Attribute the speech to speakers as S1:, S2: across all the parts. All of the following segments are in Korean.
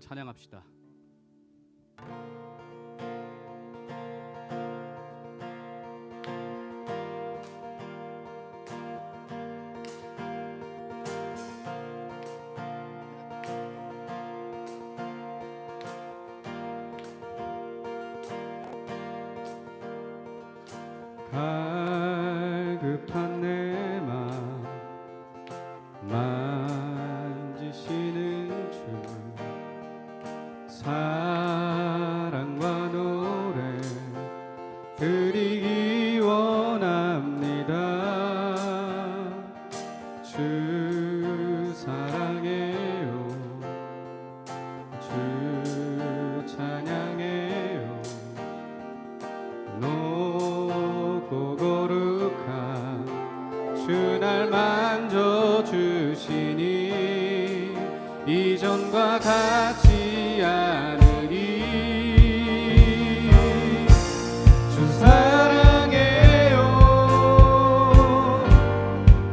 S1: 찬양합시다. 드리기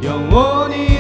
S1: 영원히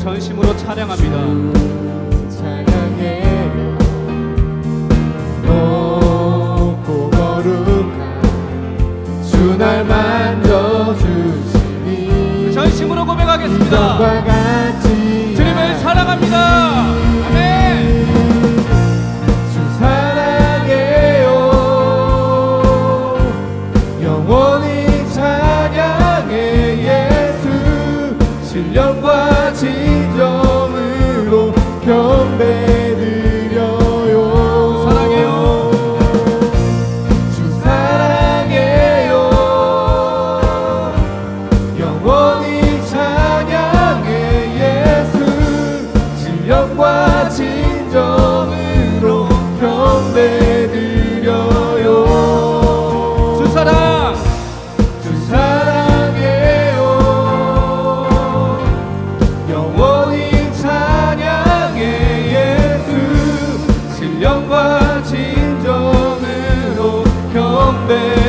S1: 전심으로 찬양합니다. 찬양해 높고 거룩한 주날 만져주시니 전심으로 고백하겠습니다. 주님을 사랑합니다. way.
S2: donde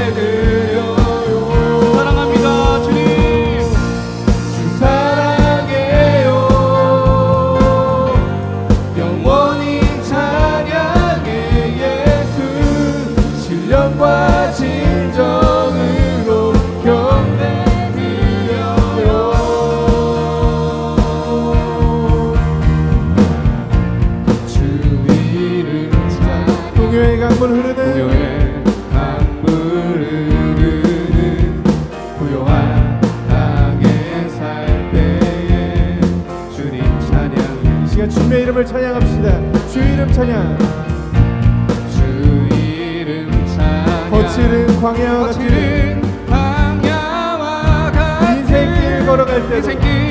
S2: 시간 주님의 이름을 찬양합시다. 주 이름 찬양.
S1: 주 이름 찬양.
S2: 거칠은 광야와 같은
S1: 광야와 같은
S2: 인생길 걸어갈 때도
S1: 인생길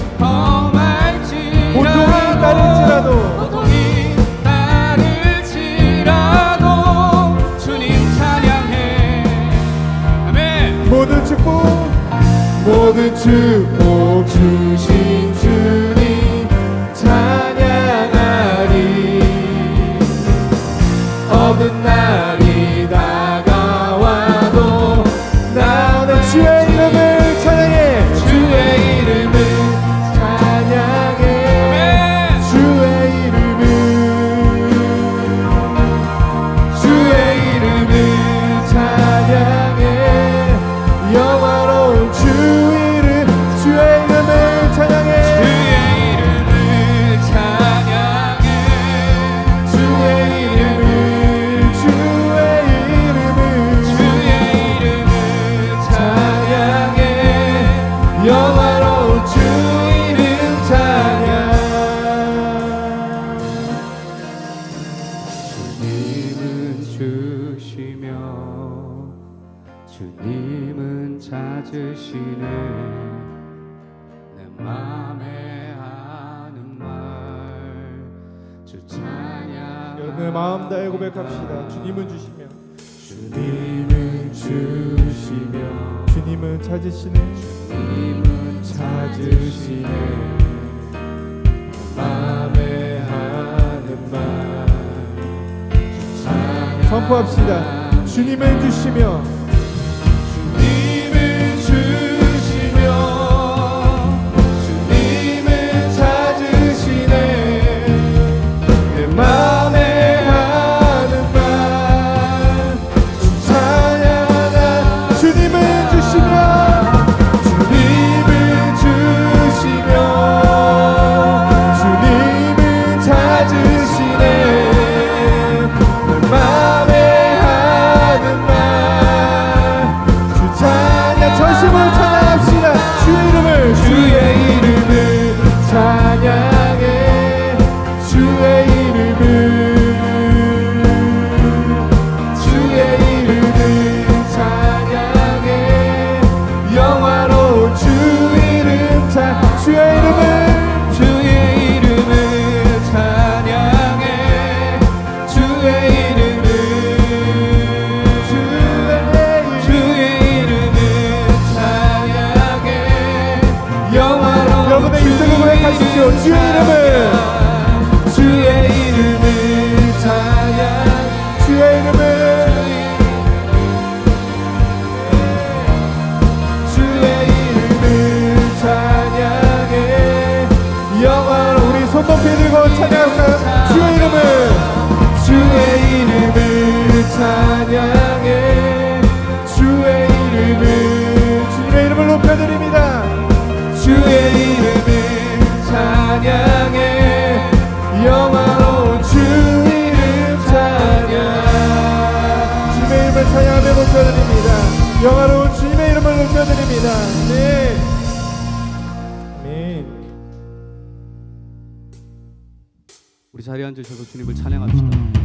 S2: 오늘 마음 다해 고백합시다. 주님은 주시며.
S1: 주님은 주시며.
S2: 주님은 찾으시네.
S1: 주님은 찾으시네. 마음에 하는 말.
S2: 선포합시다. 주님은 주시며. 올려드립니다. 네.
S1: 우리 자리에 앉으셔서 주님을 찬양합시다. 음.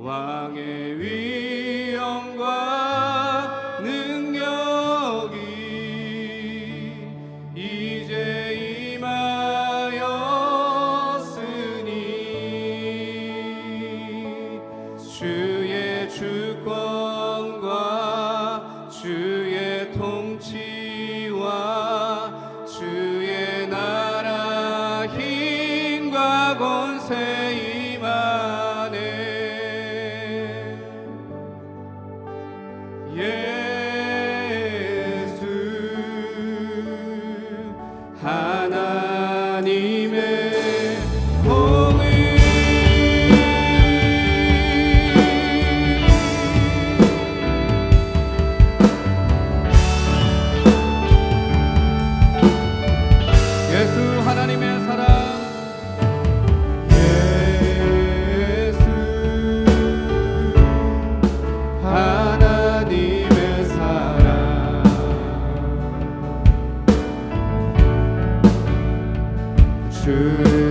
S1: 왕의 위 True.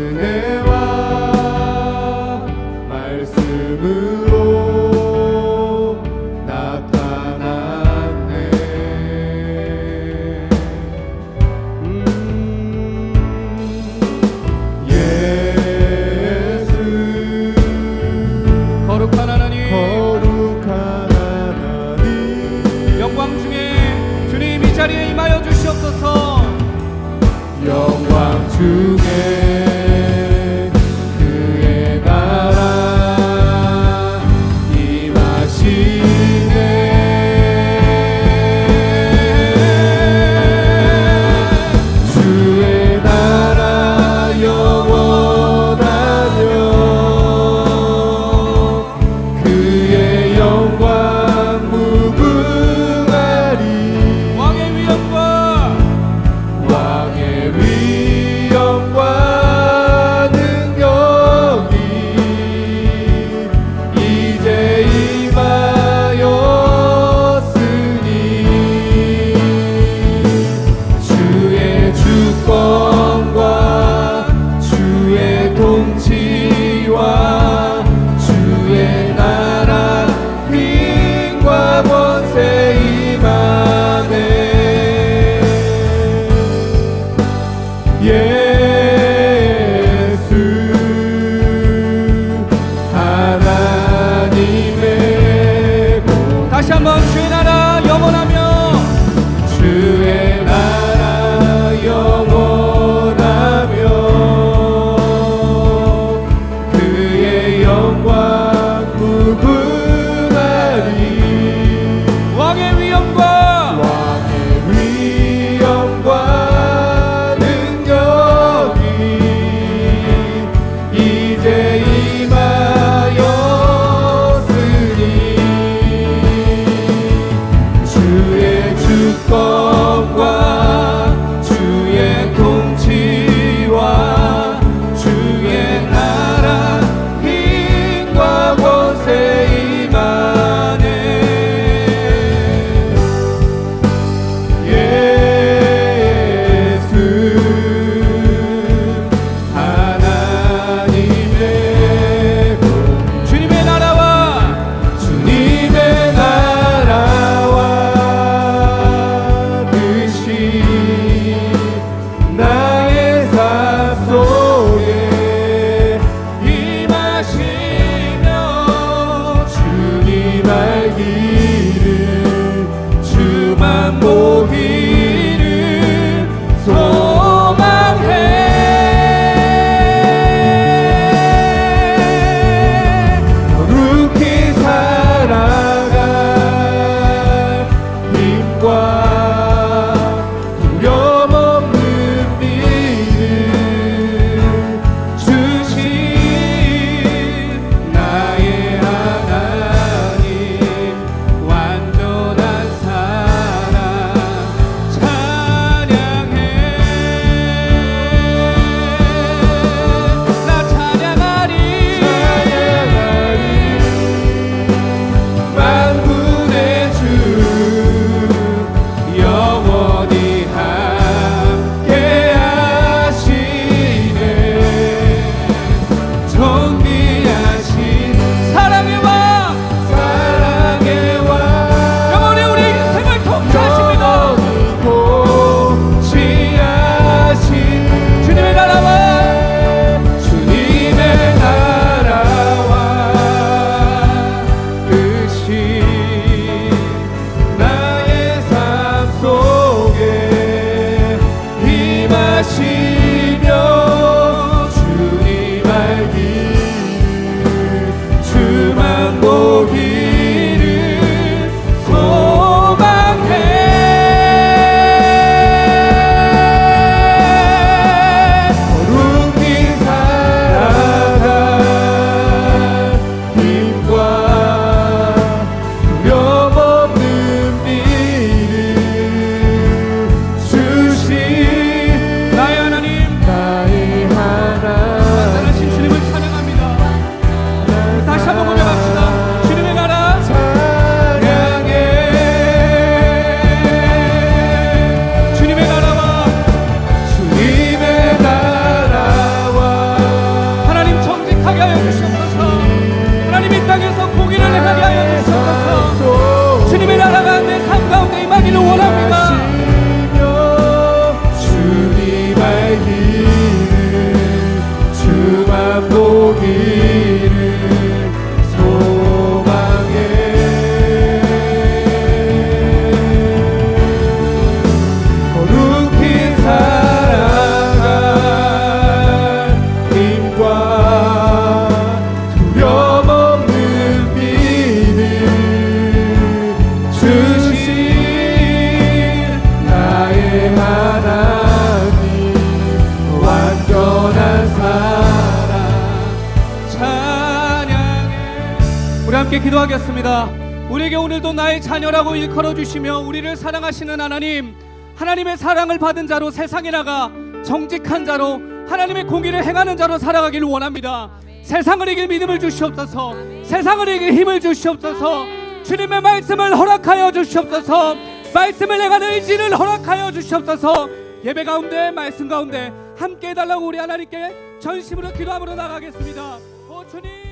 S1: 함께 기도하겠습니다. 우리에게 오늘도 나의 자녀라고 일컬어 주시며 우리를 사랑하시는 하나님, 하나님의 사랑을 받은 자로 세상에 나가 정직한 자로 하나님의 공의를 행하는 자로 살아가기를 원합니다. 세상을 이길 믿음을 주시옵소서. 세상을 이길 힘을 주시옵소서. 주님의 말씀을 허락하여 주시옵소서. 말씀을 행하는 의지를 허락하여 주시옵소서. 예배 가운데 말씀 가운데 함께 해달라고 우리 하나님께 전심으로 기도함으로 나가겠습니다. 오 주님.